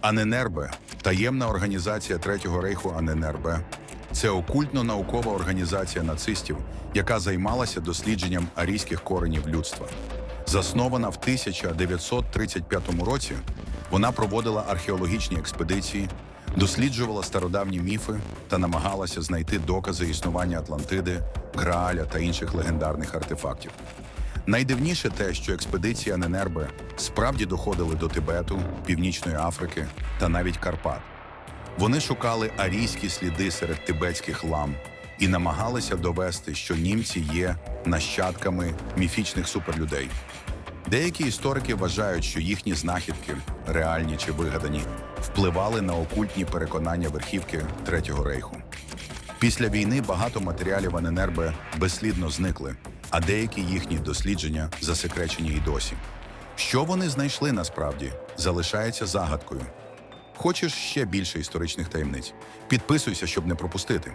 Аненербе таємна організація Третього рейху Аненербе. Це окультно-наукова організація нацистів, яка займалася дослідженням арійських коренів людства. Заснована в 1935 році, вона проводила археологічні експедиції, досліджувала стародавні міфи та намагалася знайти докази існування Атлантиди, Грааля та інших легендарних артефактів. Найдивніше те, що експедиції Аненербе справді доходили до Тибету, Північної Африки та навіть Карпат. Вони шукали арійські сліди серед тибетських лам і намагалися довести, що німці є нащадками міфічних суперлюдей. Деякі історики вважають, що їхні знахідки, реальні чи вигадані, впливали на окультні переконання верхівки Третього рейху. Після війни багато матеріалів Аненербе безслідно зникли, а деякі їхні дослідження засекречені й досі. Що вони знайшли насправді, залишається загадкою. Хочеш ще більше історичних таємниць? Підписуйся, щоб не пропустити.